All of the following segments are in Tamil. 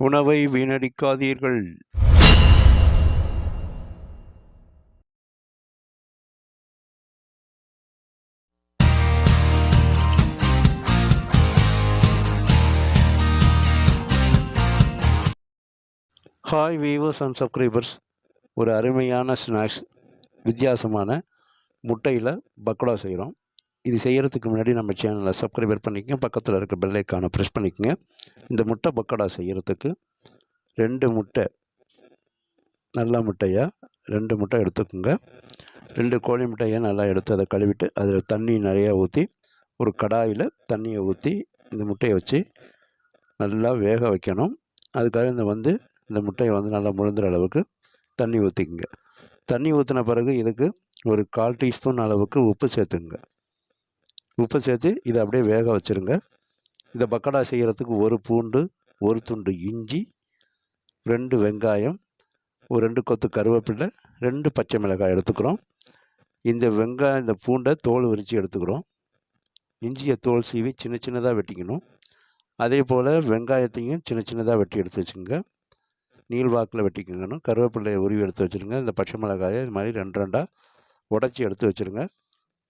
உணவை வீணடிக்காதீர்கள். ஹாய் வீவர்ஸ் அண்ட் சப்ஸ்கிரைபர்ஸ் ஒரு அருமையான ஸ்நாக்ஸ் வித்தியாசமான முட்டையில் பக்கோடா செய்கிறோம் இது செய்கிறதுக்கு முன்னாடி நம்ம சேனலை சப்ஸ்கிரைபர் பண்ணிக்கங்க. பக்கத்தில் இருக்க பெல்லைக்கானை ப்ரெஸ் பண்ணிக்கோங்க. இந்த முட்டை பக்கோடா செய்கிறதுக்கு ரெண்டு முட்டை நல்ல முட்டையாக ரெண்டு முட்டை எடுத்துக்கோங்க. ரெண்டு கோழி முட்டையை நல்லா எடுத்து அதை கழுவிட்டு அதில் தண்ணி நிறையா ஊற்றி ஒரு கடாயில் தண்ணியை ஊற்றி இந்த முட்டையை வச்சு நல்லா வேக வைக்கணும். அதுக்காக இந்த வந்து இந்த முட்டையை வந்து நல்லா முழுந்துற அளவுக்கு தண்ணி ஊற்றிக்குங்க தண்ணி ஊற்றின பிறகு இதுக்கு ஒரு கால் டீஸ்பூன் அளவுக்கு உப்பு சேர்த்துங்க உப்பு சேர்த்து இதை அப்படியே வேக வச்சுருங்க. இந்த பக்கோடா செய்கிறதுக்கு ஒரு பூண்டு ஒரு துண்டு இஞ்சி ரெண்டு வெங்காயம் ஒரு ரெண்டு கொத்து கருவேப்பிலை ரெண்டு பச்சை மிளகாய் எடுத்துக்கிறோம். இந்த வெங்காயம் இந்த பூண்டை தோல் உரித்து எடுத்துக்கிறோம். இஞ்சியை தோல் சீவி சின்ன சின்னதாக வெட்டிக்கணும். அதே போல் வெங்காயத்தையும் சின்ன சின்னதாக வெட்டி எடுத்து வச்சுங்க நீள்வாக்கில் வெட்டிக்கணும் கருவேப்பிலையை உருவி எடுத்து வச்சுருங்க. இந்த பச்சை மிளகாயை இது மாதிரி ரெண்டு ரெண்டாக உடச்சி எடுத்து வச்சுருங்க.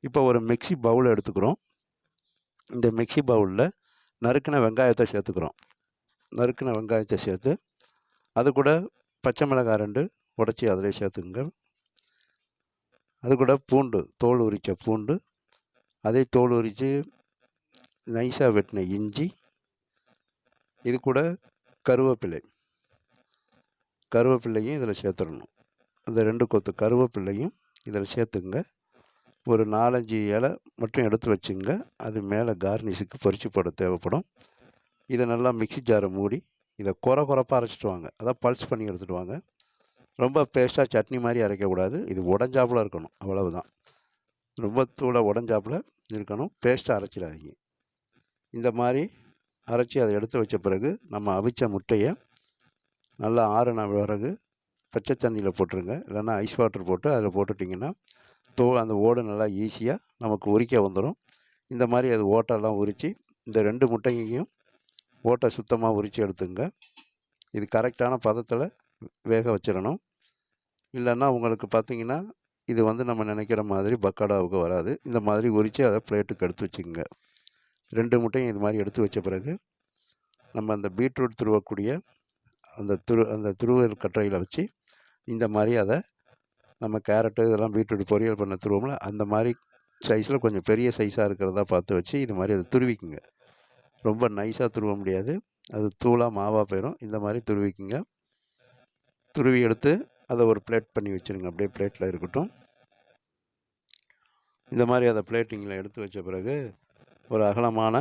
இப்போ ஒரு மிக்ஸி பவுல் எடுத்துக்கிறோம். இந்த மிக்ஸி பவுலில் நறுக்கின வெங்காயத்தை சேர்த்துக்கிறோம். நறுக்கின வெங்காயத்தை சேர்த்து அது கூட பச்சை மிளகாய் ரெண்டு உடச்சி அதிலே சேர்த்துக்குங்க. அது கூட பூண்டு தோல் உரித்த பூண்டு அதே தோல் உரித்து நைஸாக வெட்டின இஞ்சி இது கூட கருவேப்பிலை. கருவேப்பிள்ளையும் இதில் சேர்த்துடணும். இந்த ரெண்டு கொத்து கருவேப்பிள்ளையும் இதில் சேர்த்துங்க ஒரு நாலஞ்சு இலை மட்டும் எடுத்து வச்சுங்க. அது மேலே கார்னிஷுக்கு பொறிச்சு போட தேவைப்படும். இதை நல்லா மிக்ஸி ஜாரை மூடி இதை குறை குறைப்பாக அரைச்சிட்டு வாங்க. அதான் பல்ஸ் பண்ணி எடுத்துகிட்டு வாங்க. ரொம்ப பேஸ்ட்டாக சட்னி மாதிரி அரைக்கக்கூடாது. இது உடஞ்சாப்புல இருக்கணும் அவ்வளவுதான். ரொம்ப தூளை உடஞ்சாப்புல இருக்கணும். பேஸ்ட்டாக அரைச்சிடாதீங்க. இந்த மாதிரி அரைச்சி அதை எடுத்து வச்ச பிறகு நம்ம அவிச்ச முட்டையை நல்லா ஆறுன பிறகு பச்சை தண்ணியில் போட்டுருங்க. இல்லைன்னா ஐஸ் வாட்டர் போட்டு அதில் போட்டுட்டிங்கன்னா தோ அந்த ஓடு நல்லா ஈஸியாக நமக்கு உரிக்க வந்துடும் இந்த மாதிரி அது ஓட்டெல்லாம் உரித்து இந்த ரெண்டு முட்டையையும் ஓட்டை சுத்தமாக உரித்து எடுத்துங்க. இது கரெக்டான பதத்தில் வேக வச்சிடணும் இல்லைன்னா உங்களுக்கு பார்த்தீங்கன்னா இது வந்து நம்ம நினைக்கிற மாதிரி பக்கடாவுக்கு வராது. இந்த மாதிரி உரித்து அதை பிளேட்டுக்கு எடுத்து வச்சுக்கோங்க ரெண்டு முட்டையும் இது மாதிரி எடுத்து வச்ச பிறகு நம்ம அந்த பீட்ரூட் துருவக்கூடிய அந்த துரு அந்த துருவல் கற்றையில் வச்சு இந்த மாதிரி அதை நம்ம கேரட்டு இதெல்லாம் பீட்ரூட் பொரியல் பண்ண துருவோம்ல அந்த மாதிரி சைஸில் கொஞ்சம் பெரிய சைஸாக இருக்கிறதா பார்த்து வச்சு இது மாதிரி அதை துருவிக்குங்க. ரொம்ப நைஸாக துருவ முடியாது. அது தூளாக மாவாக போயிடும் இந்த மாதிரி துருவிக்குங்க. துருவி எடுத்து அதை ஒரு பிளேட் பண்ணி வச்சுருங்க. அப்படியே பிளேட்டில் இருக்கட்டும். இந்த மாதிரி அதை பிளேட்டிங்கில் எடுத்து வச்ச பிறகு ஒரு அகலமான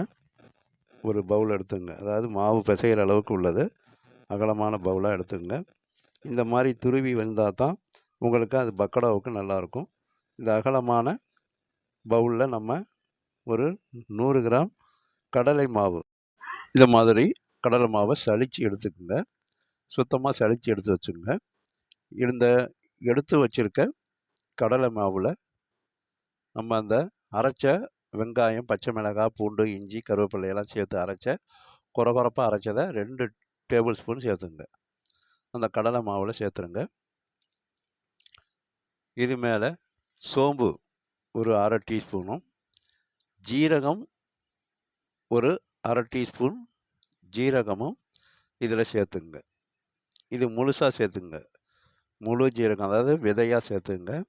ஒரு பவுல் எடுத்துங்க. அதாவது மாவு பிசைகிற அளவுக்கு உள்ளது. அகலமான பவுலாக எடுத்துங்க. இந்த மாதிரி துருவி வந்தால் தான் உங்களுக்கு அது பக்கோடாவுக்கு நல்லாயிருக்கும் இந்த அகலமான பவுலில் நம்ம ஒரு நூறு கிராம் கடலை மாவு. இந்த மாதிரி கடலை மாவை சளிச்சு எடுத்துக்கோங்க. சுத்தமாக சளிச்சு எடுத்து வச்சுக்கோங்க. இந்த எடுத்து வச்சுருக்க கடலை மாவில் நம்ம அந்த அரைச்ச வெங்காயம் பச்சை மிளகாய் பூண்டு இஞ்சி கருவேப்பிலையெல்லாம் சேர்த்து அரைச்ச குறை குறைப்பாக அரைச்சதை ரெண்டு டேபிள் ஸ்பூன் சேர்த்துங்க அந்த கடலை மாவில் சேர்த்துருங்க. இது மேலே சோம்பு ஒரு அரை டீஸ்பூனும் ஜீரகம் ஒரு அரை டீஸ்பூன் ஜீரகமும் இதில் சேர்த்துங்க. இது முழுசாக சேர்த்துங்க. முழு ஜீரகம் அதாவது விதையாக சேர்த்துங்க.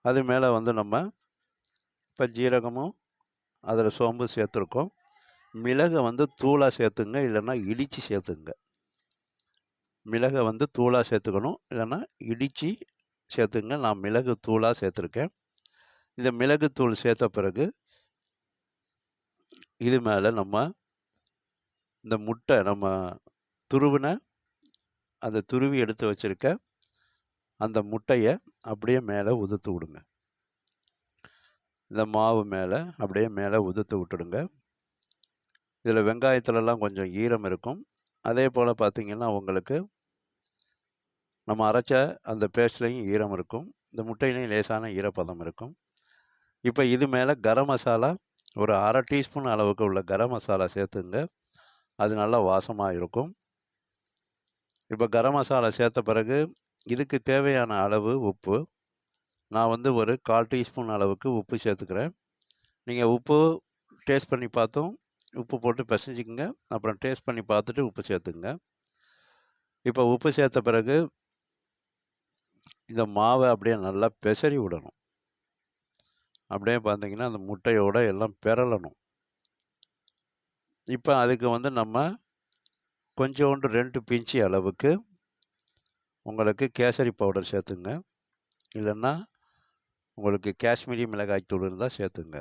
அது மேலே வந்து நம்ம இப்போ ஜீரகமும் அதில் சோம்பு சேர்த்துருக்கோம். மிளகை வந்து தூளாக சேர்த்துங்க இல்லைன்னா இடித்து சேர்த்துங்க. மிளகை வந்து தூளாக சேர்த்துக்கணும். இல்லைன்னா இடித்து சேர்த்துங்க. நான் மிளகு தூளாக சேர்த்துருக்கேன். இந்த மிளகு தூள் சேர்த்த பிறகு இது மேலே நம்ம இந்த முட்டை நம்ம துருவின அந்த துருவி எடுத்து வச்சுருக்க அந்த முட்டையை அப்படியே மேலே உதுத்து விடுங்க. இந்த மாவு மேலே அப்படியே மேலே உதுத்து விட்டுடுங்க. இதில் வெங்காயத்துலலாம் கொஞ்சம் ஈரம் இருக்கும். அதே போல் பார்த்திங்கன்னா உங்களுக்கு நம்ம அரைச்ச அந்த பேஸ்ட்லேயும் ஈரம் இருக்கும். இந்த முட்டையிலையும் லேசான ஈரப்பதம் இருக்கும். இப்போ இது மேலே கரம் மசாலா ஒரு அரை டீஸ்பூன் அளவுக்கு உள்ள கரம் மசாலா சேர்த்துங்க. அது நல்லா வாசமாக இருக்கும். இப்போ கரம் மசாலா சேர்த்த பிறகு இதுக்கு தேவையான அளவு உப்பு. நான் வந்து ஒரு கால் டீஸ்பூன் அளவுக்கு உப்பு சேர்த்துக்கிறேன். நீங்கள் உப்பு டேஸ்ட் பண்ணி பார்த்தும் உப்பு போட்டு பிசைஞ்சிக்கங்க. அப்புறம் டேஸ்ட் பண்ணி பார்த்துட்டு உப்பு சேர்த்துங்க இப்போ உப்பு சேர்த்த பிறகு இந்த மாவை அப்படியே நல்லா பெசரி விடணும். அப்படியே பார்த்தீங்கன்னா அந்த முட்டையோட எல்லாம் பெறலணும். இப்போ அதுக்கு வந்து நம்ம கொஞ்சோண்டு ரெண்டு பிஞ்சி அளவுக்கு உங்களுக்கு கேசரி பவுடர் சேர்த்துங்க. இல்லைன்னா உங்களுக்கு காஷ்மீரி மிளகாய் தூள் இருந்தால் சேர்த்துங்க.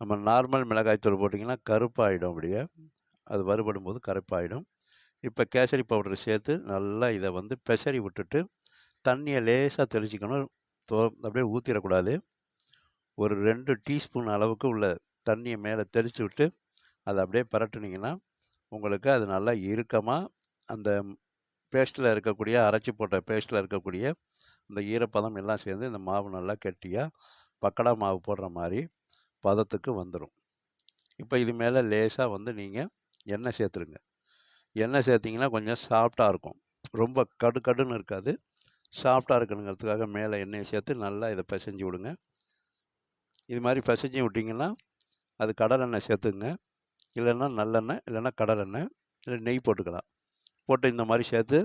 நம்ம நார்மல் மிளகாய்த்தூள் போட்டிங்கன்னா கருப்பாகிடும் அப்படியே. அது வறுபடும் போது கருப்பாயிடும். இப்போ கேசரி பவுடர் சேர்த்து நல்லா இதை வந்து பெசரி விட்டுட்டு தண்ணியை லேசாக தெளிச்சிக்கணும். தோ அப்படியே ஊற்றிடக்கூடாது ஒரு ரெண்டு டீஸ்பூன் அளவுக்கு உள்ள தண்ணியை மேலே தெளித்து விட்டு அதை அப்படியே பரட்டுனீங்கன்னா உங்களுக்கு அது நல்லா இறுக்கமாக அந்த பேஸ்ட்டில் இருக்கக்கூடிய அரைச்சி போட்ட பேஸ்ட்டில் இருக்கக்கூடிய இந்த ஈரப்பதம் எல்லாம் சேர்ந்து இந்த மாவு நல்லா கெட்டியாக பக்கடா மாவு போடுற மாதிரி பதத்துக்கு வந்துடும் இப்போ இது மேலே லேசாக வந்து நீங்கள் எண்ணெய் சேர்த்துருங்க. எண்ணெய் சேர்த்திங்கன்னா கொஞ்சம் சாஃப்டாக இருக்கும். ரொம்ப கடு கடுன்னு இருக்காது. சாஃப்டாக இருக்கணுங்கிறதுக்காக மேலே எண்ணெயை சேர்த்து நல்லா இதை பிசைஞ்சு விடுங்க. இது மாதிரி பிசைஞ்சு விட்டிங்கன்னா அது கடலெண்ணெய் சேர்த்துங்க இல்லைன்னா நல்லெண்ணெய் இல்லைன்னா கடலெண்ணெய் இல்லை நெய் போட்டுக்கலாம். போட்டு இந்த மாதிரி சேர்த்து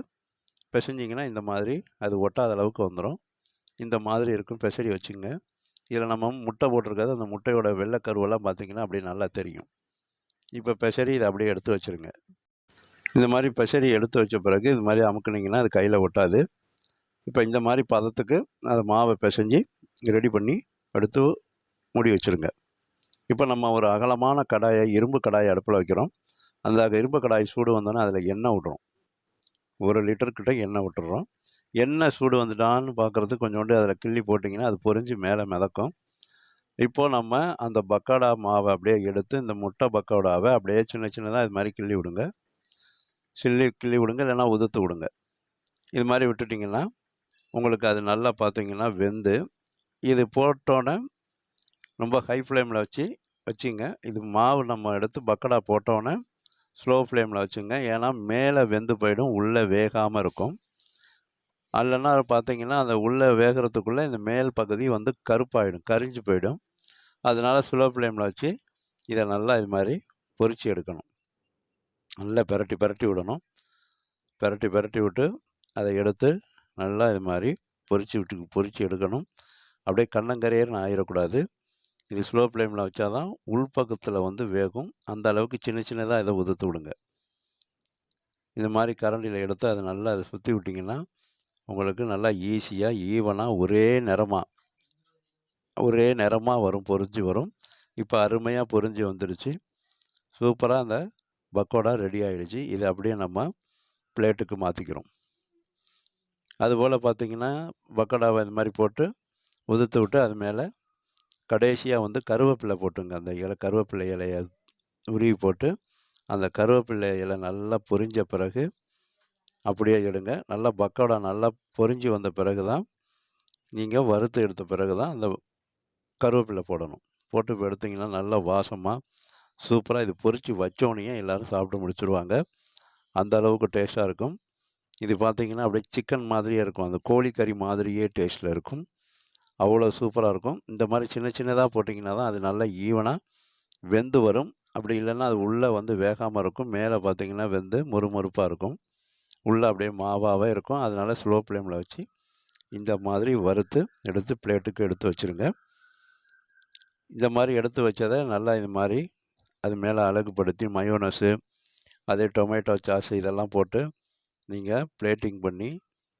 பிசைஞ்சிங்கன்னா இந்த மாதிரி அது ஒட்டாத அளவுக்கு வந்துடும் இந்த மாதிரி இருக்கும். பிசடி வச்சுங்க. இதில் நம்ம முட்டை போட்டிருக்கிறது அந்த முட்டையோட வெள்ளைக்கருவெல்லாம் பார்த்திங்கன்னா அப்படியே நல்லா தெரியும். இப்போ பெசரி இதை அப்படியே எடுத்து வச்சுருங்க. இந்த மாதிரி பெசரி எடுத்து வச்ச பிறகு இது மாதிரி அமுக்குனிங்கன்னா அது கையில் ஒட்டாது. இப்போ இந்த மாதிரி பதத்துக்கு அதை மாவை பிசைஞ்சு ரெடி பண்ணி எடுத்து மூடி வச்சுருங்க. இப்போ நம்ம ஒரு அகலமான கடாயை இரும்பு கடாயை அடுப்பில் வைக்கிறோம். அந்த இரும்பு கடாய் சூடு வந்தோன்னே அதில் எண்ணெய் விட்றோம். ஒரு லிட்டர்கிட்ட எண்ணெய் விட்டுறோம். என்ன சூடு வந்துட்டான்னு பார்க்குறது கொஞ்சோண்டு அதில் கிள்ளி போட்டிங்கன்னா அது பொரிஞ்சு மேலே மிதக்கும். இப்போது நம்ம அந்த பக்கோடா மாவை அப்படியே எடுத்து இந்த முட்டை பக்கோடாவை அப்படியே சின்ன சின்னதாக இது மாதிரி கிள்ளி விடுங்க. சில்லி கிள்ளி விடுங்க இல்லைன்னா உதுத்து விடுங்க. இது மாதிரி விட்டுட்டிங்கன்னா உங்களுக்கு அது நல்லா பார்த்தீங்கன்னா வெந்து இது போட்டோன்னே ரொம்ப ஹை ஃப்ளேமில் வச்சு வச்சுங்க. இது மாவு நம்ம எடுத்து பக்கடா போட்டோன்னே ஸ்லோ ஃப்ளேமில் வச்சுங்க. ஏன்னா மேலே வெந்து போயிடும் உள்ளே வேகாமல் இருக்கும். அல்லனா பார்த்தீங்கன்னா அந்த உள்ளே வேகிறதுக்குள்ளே இந்த மேல் பகுதி வந்து கருப்பாயிடும் கரிஞ்சு போயிடும். அதனால ஸ்லோ ஃப்ளேமில் வச்சு இதை நல்லா இது மாதிரி பொறிச்சு எடுக்கணும். நல்லா பெரட்டி பெரட்டி விடணும். பெரட்டி பெரட்டி விட்டு அதை எடுத்து நல்லா இது மாதிரி பொறிச்சு விட்டு பொறிச்சு எடுக்கணும். அப்படியே கண்ணங்கரையர்னு ஆயிடக்கூடாது இது ஸ்லோ ஃப்ளேமில் வச்சாதான் உள்பக்கத்தில் வந்து வேகும். அந்த அளவுக்கு சின்ன சின்னதாக இதை உதுத்து விடுங்க. இது மாதிரி கரண்டியில் எடுத்து அதை நல்லா அதை சுற்றி விட்டிங்கன்னா உங்களுக்கு நல்லா ஈஸியாக ஈவனாக ஒரே நிறமாக ஒரே நிறமாக வரும் பொரிஞ்சு வரும். இப்போ அருமையாக பொரிஞ்சு வந்துடுச்சு. சூப்பராக அந்த பக்கோடா ரெடி ஆகிடுச்சு இதை அப்படியே நம்ம பிளேட்டுக்கு மாற்றிக்கிறோம் அதுபோல் பார்த்திங்கன்னா பக்கோடாவை இந்த மாதிரி போட்டு உதுத்து விட்டு அது மேலே கடைசியாக வந்து கருவேப்பிலை போட்டுங்க. அந்த இலை கருவேப்பிலை இலையை உருவி போட்டு அந்த கருவேப்பிலை இலை நல்லா பொரிஞ்ச பிறகு அப்படியே எடுங்க. நல்லா பக்கோடா நல்லா பொரிஞ்சு வந்த பிறகு தான் நீங்கள் வறுத்து எடுத்த பிறகு தான் அந்த கருவேப்பிலை போடணும். போட்டு இப்போ எடுத்திங்கன்னா நல்லா வாசமாக சூப்பராக இது பொரித்து வச்சோடனே எல்லோரும் சாப்பிட்டு முடிச்சுருவாங்க. அந்த அளவுக்கு டேஸ்ட்டாக இருக்கும். இது பார்த்திங்கன்னா அப்படியே சிக்கன் மாதிரியே இருக்கும். அந்த கோழிக்கறி மாதிரியே டேஸ்ட்டில் இருக்கும். அவ்வளோ சூப்பராக இருக்கும். இந்த மாதிரி சின்ன சின்னதாக போட்டிங்கன்னா தான் அது நல்லா ஈவனாக வெந்து வரும். அப்படி இல்லைன்னா அது உள்ளே வந்து வேகாமல் இருக்கும். மேலே பார்த்திங்கன்னா வெந்து முறுமுறுப்பாக இருக்கும். உள்ளே அப்படியே மாவாகவே இருக்கும். அதனால் ஸ்லோ ஃப்ளேமில் வச்சு இந்த மாதிரி வறுத்து எடுத்து பிளேட்டுக்கு எடுத்து வச்சுருங்க. இந்த மாதிரி எடுத்து வச்சதை நல்லா இது மாதிரி அது மேலே அழகுபடுத்தி மயோனஸு அதே டொமேட்டோ சாஸ் இதெல்லாம் போட்டு நீங்கள் பிளேட்டிங் பண்ணி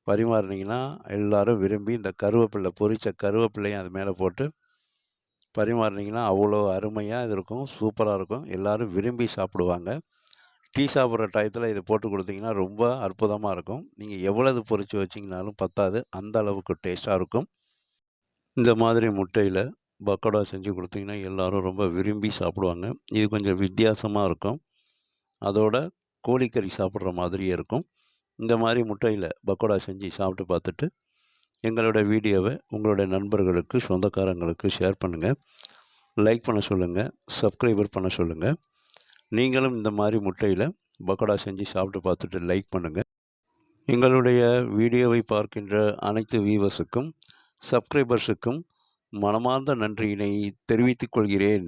பரிமாறினீங்கன்னா எல்லோரும் விரும்பி இந்த கருவேப்பிள்ளை பொரித்த கருவேப்பிலையும் அது மேலே போட்டு பரிமாறினீங்கன்னா அவ்வளோ அருமையாக இது இருக்கும் சூப்பராக இருக்கும். எல்லோரும் விரும்பி சாப்பிடுவாங்க. டீ சாப்பிட்ற டயத்தில் இதை போட்டு கொடுத்தீங்கன்னா ரொம்ப அற்புதமாக இருக்கும். நீங்கள் எவ்வளவு பொரித்து வச்சிங்கனாலும் பத்தாது. அந்த அளவுக்கு டேஸ்ட்டாக இருக்கும். இந்த மாதிரி முட்டையில் பக்கோடா செஞ்சு கொடுத்தீங்கன்னா எல்லோரும் ரொம்ப விரும்பி சாப்பிடுவாங்க. இது கொஞ்சம் வித்தியாசமாக இருக்கும். அதோட கோழிக்கறி சாப்பிட்ற மாதிரியே இருக்கும். இந்த மாதிரி முட்டையில் பக்கோடா செஞ்சு சாப்பிட்டு பார்த்துட்டு எங்களோட வீடியோவை உங்களுடைய நண்பர்களுக்கு சொந்தக்காரங்களுக்கு ஷேர் பண்ணுங்கள் லைக் பண்ண சொல்லுங்கள் சப்ஸ்கிரைபர் பண்ண சொல்லுங்கள் நீங்களும் இந்த மாதிரி முட்டையில் பக்கோடா செஞ்சு சாப்பிட்டு பார்த்துட்டு லைக் பண்ணுங்கள் எங்களுடைய வீடியோவை பார்க்கின்ற அனைத்து வியூவர்ஸுக்கும் சப்ஸ்கிரைபர்ஸுக்கும் மனமார்ந்த நன்றியினை தெரிவித்துக் கொள்கிறேன்.